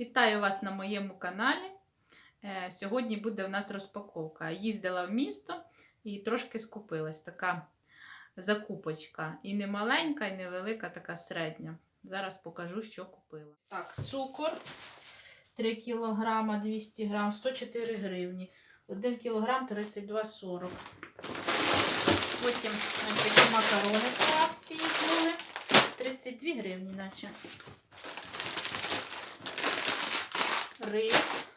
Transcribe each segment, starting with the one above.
Вітаю вас на моєму каналі. Е, Сьогодні буде у нас розпаковка. Їздила в місто і трошки скупилась. Така закупочка. І не маленька, і не велика, така середня. Зараз покажу, що купила. Так, цукор 3 кг 200 г, 104 гривні. 1 кг 32,40. Потім такі макарони по акції були. 32 гривні, наче. Рис,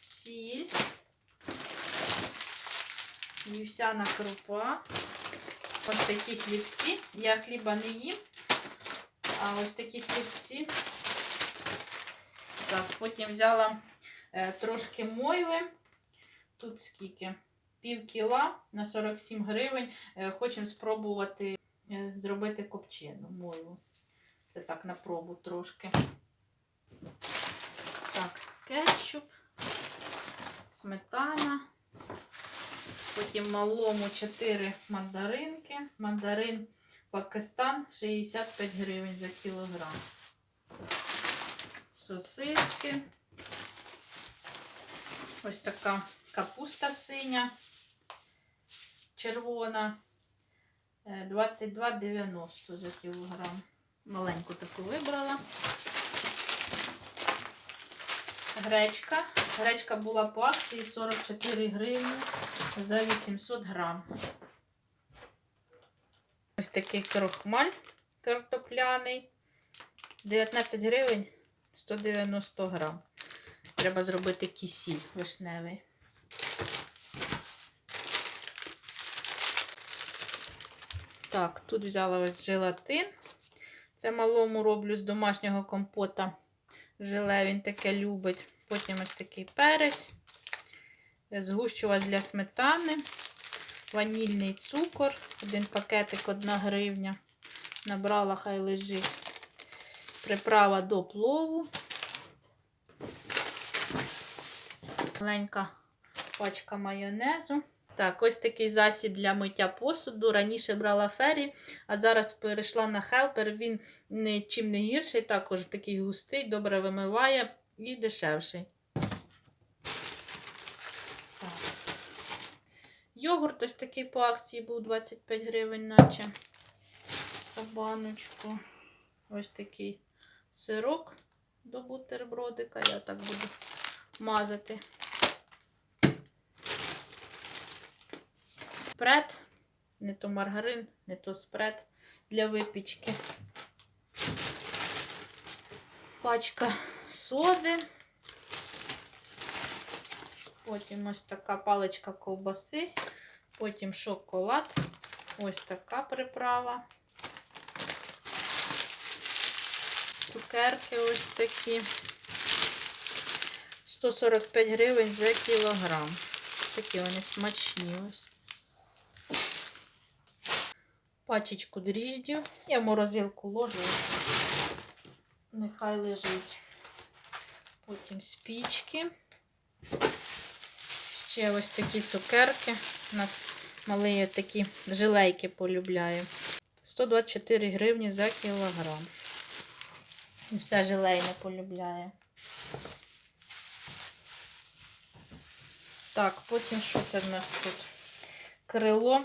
сіль, вівсяна крупа. Ось такі хлібці. Я хліба не їм, а ось такі хлібці. Так, потім взяла е, трошки мойви. Тут скільки? Пів кіла на 47 гривень. Е, хочемо спробувати е, зробити копчену мойву. Це так на пробу трошки. Так, кетчуп, сметана. Потім малому 4 мандаринки. Мандарин Пакистан 65 гривень за кілограм. Сосиски. Ось така капуста синя, червона. е, 22,90 за кілограм. Маленьку таку вибрала. Гречка. Гречка була по акції 44 гривні за 800 грам. Ось такий крохмаль картопляний. 19 гривень 190 грам. Треба зробити кисіль вишневий. Так, тут взяла ось желатин. Це малому роблю з домашнього компота. Желе він таке любить. Потім ось такий перець, згущувач для сметани, ванільний цукор, один пакетик 1 гривня. Набрала, хай лежить. Приправа до плову. Маленька пачка майонезу. Так, ось такий засіб для миття посуду. Раніше брала фері, а зараз перейшла на хелпер. Він нічим не гірший, також такий густий, добре вимиває і дешевший. Так. Йогурт ось такий по акції був 25 гривень, наче за баночку. Ось такий сирок до бутербродика. Я так буду мазати. Спред, не то маргарин, не то спред для випічки. Пачка соди. Потім ось така паличка ковбаси, потім шоколад. Ось така приправа. Цукерки ось такі. 145 гривень за кілограм. Такі вони смачні ось. Пачечку дріждів. Я в морозилку ложу. Нехай лежить. Потім спічки. Ще ось такі цукерки. У нас малий такі жилейки полюбляю. 124 гривні за кілограм. І все жилейне полюбляє. Так, потім що це в нас тут? Крило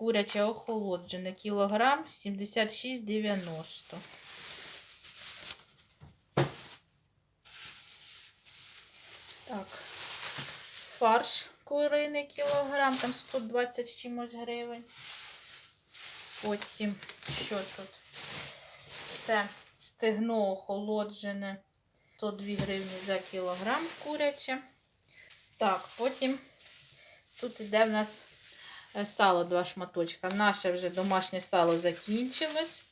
куряче охолоджене. Кілограм 76,90. Так, фарш куриний кілограм, там 120 чимось гривень. Потім, що тут? Це стегно охолоджене. 102 гривні за кілограм куряче. Так, потім тут йде в нас сало два шматочка. Наше вже домашнє сало закінчилось.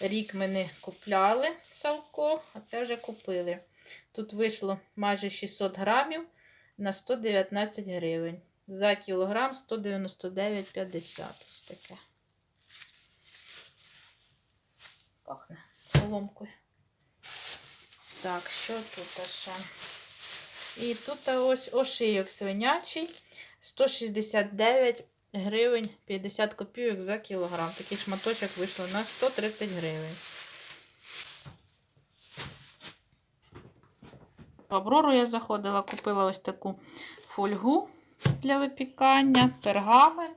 Рік ми не купляли салко, а це вже купили. Тут вийшло майже 600 грамів на 119 гривень. За кілограм 199,50. Ось таке. Пахне соломкою. Так, що тут ще? І тут ось ошийок свинячий 169 гривень 50 копійок за кілограм. Такий шматочок вийшло на 130 гривень. В Аврору я заходила, купила ось таку фольгу для випікання, пергамент.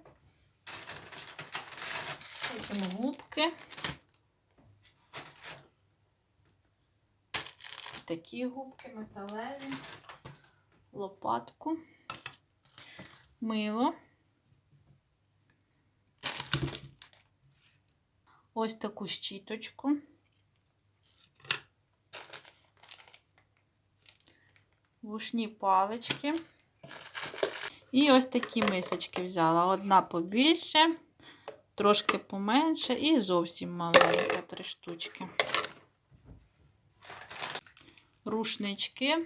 Потім губки. Такі губки металеві, лопатку, мило. Ось таку щіточку. Вушні палички. І ось такі мисочки взяла. Одна побільше, трошки поменше і зовсім маленька, три штучки. Рушнички.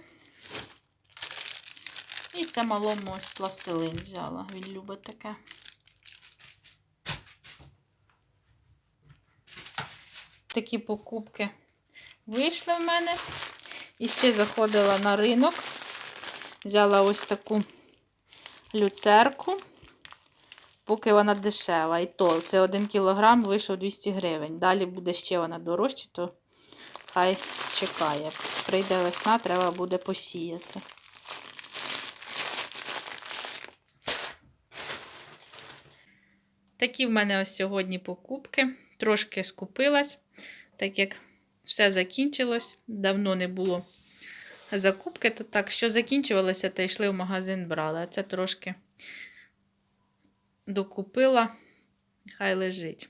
І це малому ось пластилин взяла. Він любить таке. Такі покупки вийшли в мене. І ще заходила на ринок. Взяла ось таку люцерку, поки вона дешева. І то це 1 кілограм вийшов 200 гривень. Далі буде ще вона дорожча, то хай чекає. Прийде весна, треба буде посіяти. Такі в мене ось сьогодні покупки. Трошки скупилась, так як все закінчилось. Давно не було закупки, то так, що закінчувалося, то йшли в магазин брали. А це трошки докупила, хай лежить.